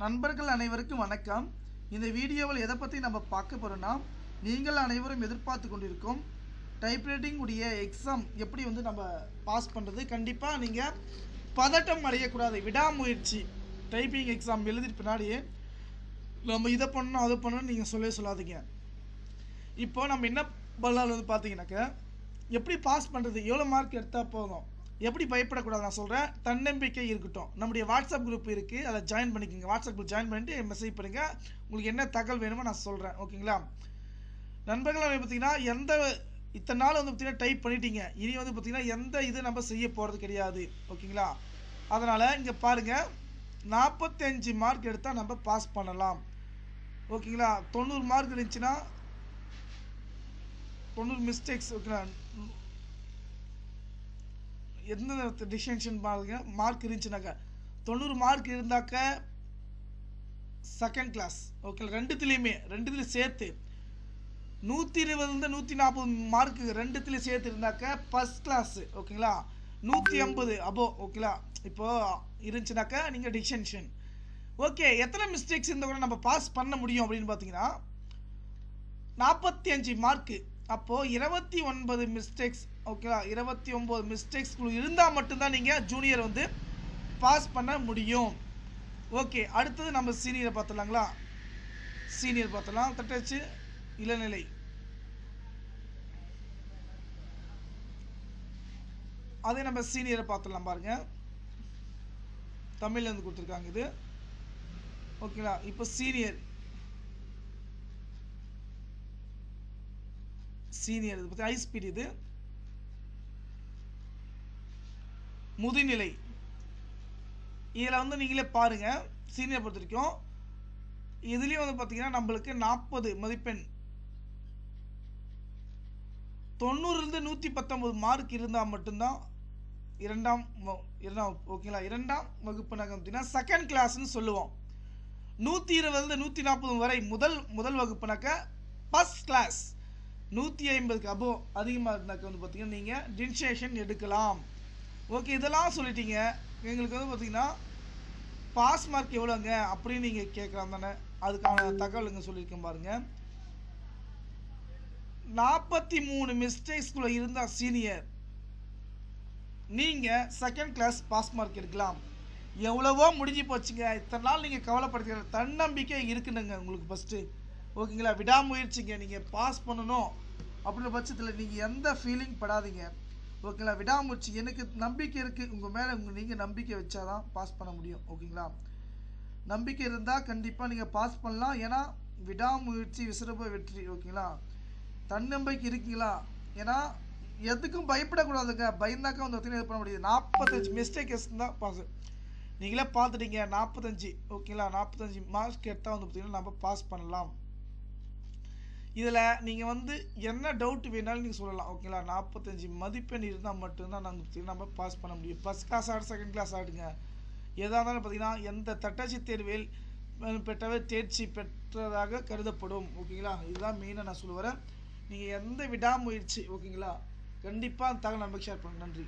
நண்பர்கள் அனைவருக்கும் வணக்கம். இந்த வீடியோவில் எதை பற்றி நம்ம பார்க்க போகிறோன்னா நீங்கள் அனைவரும் எதிர்பார்த்து கொண்டிருக்கும் டைப்ரைட்டிங் உடைய எக்ஸாம் எப்படி வந்து நம்ம பாஸ் பண்ணுறது கண்டிப்பாக நீங்கள் பதட்டம் அடையக்கூடாது. விடாமுயற்சி. டைப்பிங் எக்ஸாம் எழுதிட்டு பின்னாடியே நம்ம இதை பண்ணணும் அதை பண்ணணும் நீங்கள் சொல்லவே சொல்லாதீங்க. இப்போ நம்ம என்ன பண்ணலாம் வந்து பார்த்தீங்கன்னாக்க எப்படி பாஸ் பண்ணுறது எவ்வளோ மார்க் எடுத்தால் போதும்? எப்படி பயப்படக்கூடாது நான் சொல்கிறேன் தன்னம்பிக்கை இருக்கட்டும். நம்முடைய வாட்ஸ்அப் குரூப் இருக்குது அதை ஜாயின் பண்ணிக்கோங்க. வாட்ஸ்அப் குரூப் ஜாயின் பண்ணிட்டு மெசேஜ் பண்ணுங்கள் உங்களுக்கு என்ன தகவல் வேணுமோ நான் சொல்கிறேன் ஓகேங்களா நண்பர்கள் பார்த்தீங்கன்னா எந்த இத்தனை நாள் வந்து பார்த்தீங்கன்னா டைப் பண்ணிட்டீங்க. இனி வந்து பார்த்தீங்கன்னா எந்த இது நம்ம செய்ய போகிறது கிடையாது. ஓகேங்களா அதனால் இங்கே பாருங்கள் நாற்பத்தஞ்சு மார்க் எடுத்தால் நம்ம பாஸ் பண்ணலாம். ஓகேங்களா தொண்ணூறு மார்க் இருந்துச்சுன்னா தொண்ணூறு மிஸ்டேக்ஸ் ஓகேங்களா எந்த டிஸ்டிங்ஷன் பாருங்க மார்க் இருந்துச்சுனாக்கா. தொண்ணூறு மார்க் இருந்தாக்க செகண்ட் கிளாஸ் ஓகே ரெண்டுத்துலேயுமே ரெண்டுத்துலையும் சேர்த்து. நூற்றி இருபதுலேருந்து நூற்றி நாற்பது மார்க்கு ரெண்டுத்துலையும் சேர்த்து இருந்தாக்க ஃபஸ்ட் கிளாஸு ஓகேங்களா நூற்றி ஐம்பது அபோ ஓகேங்களா இப்போது இருந்துச்சுனாக்கா நீங்கள் டிஸ்டிங்ஷன் ஓகே எத்தனை மிஸ்டேக்ஸ் இருந்தால் கூட நம்ம பாஸ் பண்ண முடியும் அப்படின்னு பார்த்தீங்கன்னா நாற்பத்தி அஞ்சு மார்க்கு அப்போது இருபத்தி ஒன்பது மிஸ்டேக்ஸ் ஓகேவா இருபத்தி ஒம்பது மிஸ்டேக்ஸ் இருந்தால் மட்டும்தான் நீங்கள் ஜூனியர் வந்து பாஸ் பண்ண முடியும். ஓகே அடுத்தது நம்ம சீனியரை பார்த்துலாங்களா சீனியர் பார்த்தலாம் தட்டச்சு இளநிலை. அதே நம்ம சீனியரை பார்த்துடலாம் பாருங்க. தமிழ்லேருந்து கொடுத்துருக்காங்க இது. ஓகேங்களா இப்போ சீனியர் சீனியர் இது பற்றி ஹை ஸ்பீட் இது. முதுநிலை. இதில் வந்து நீங்களே பாருங்கள் சீனியர் பொறுத்த வரைக்கும். இதுலேயும் வந்து பார்த்தீங்கன்னா நம்மளுக்கு நாற்பது மதிப்பெண். தொண்ணூறுலேருந்து நூற்றி பத்தொம்பது மார்க் இருந்தால் மட்டும்தான் இரண்டாம் இரண்டாம் ஓகேங்களா இரண்டாம் வகுப்பு நாங்கள் பார்த்தீங்கன்னா செகண்ட் கிளாஸ்னு சொல்லுவோம். நூற்றி இருபதுலேருந்து நூற்றி நாற்பது வரை முதல் முதல் வகுப்புனாக்க ஃபஸ்ட் கிளாஸ் நூற்றி ஐம்பதுக்கு அபோ அதிகமாக இருந்தாக்க வந்து பார்த்தீங்கன்னா நீங்கள் டின்சேஷன் எடுக்கலாம். ஓகே இதெல்லாம் சொல்லிட்டீங்க. எங்களுக்கு வந்து பார்த்தீங்கன்னா பாஸ் மார்க் எவ்வளோங்க அப்படின்னு நீங்கள் கேட்கலாம் தானே. அதுக்கான தகவலுங்க சொல்லியிருக்கேன் பாருங்க. நாற்பத்தி மூணு மிஸ்டேக்ஸ்குள்ளே இருந்தால் சீனியர் நீங்கள் செகண்ட் கிளாஸ் பாஸ் மார்க் எடுக்கலாம். எவ்வளவோ முடிஞ்சு போச்சுங்க. இத்தனை நாள் நீங்கள் கவலைப்படுத்துகிற தன்னம்பிக்கை இருக்குனுங்க உங்களுக்கு ஃபஸ்ட்டு ஓகேங்களா? விடாமுயற்சிங்க. நீங்கள் பாஸ் பண்ணணும். அப்படின்ற பட்சத்தில் நீங்கள் எந்த ஃபீலிங் படாதீங்க. ஓகேங்களா? விடாமுயற்சி. எனக்கு நம்பிக்கை இருக்குது உங்கள் மேலே உங்கள் நீங்கள் நம்பிக்கை வச்சாதான் பாஸ் பண்ண முடியும். ஓகேங்களா? நம்பிக்கை இருந்தால் கண்டிப்பாக நீங்கள் பாஸ் பண்ணலாம். ஏன்னா விடாமுயற்சி விசிறப்ப வெற்றி. ஓகேங்களா? தன்னம்பிக்கை இருக்கீங்களா? ஏன்னா எதுக்கும் பயப்படக்கூடாதுங்க. பயந்தாக்கா வந்து பார்த்தீங்கன்னா இது பண்ண முடியாது. நாற்பத்தஞ்சு மிஸ்டேக் தான் பாஸ் நீங்களே பார்த்துட்டீங்க. நாற்பத்தஞ்சு ஓகேங்களா? நாற்பத்தஞ்சு மார்க் எடுத்தால் வந்து பார்த்தீங்கன்னா நம்ம பாஸ் பண்ணலாம். இதில் நீங்கள் வந்து என்ன டவுட் வேணாலும் நீங்கள் சொல்லலாம். ஓகேங்களா நாற்பத்தஞ்சு மதிப்பெண் இருந்தால் மட்டும்தான் நாங்கள் பார்த்தீங்கன்னா நம்ம பாஸ் பண்ண முடியும். ஃபஸ்ட் கிளாஸ் ஆடு செகண்ட் கிளாஸ் ஆடுங்க. எதாக இருந்தாலும் பார்த்தீங்கன்னா எந்த தட்டாட்சி தேர்வில் பெற்றவர் தேர்ச்சி பெற்றதாக கருதப்படும். ஓகேங்களா இதுதான் மெயினாக நான் சொல்லுவேன் நீங்கள் எந்த விடாமுயற்சி ஓகேங்களா கண்டிப்பாக அந்த தகவல் நமக்கு ஷேர் பண்ணுங்க நன்றி.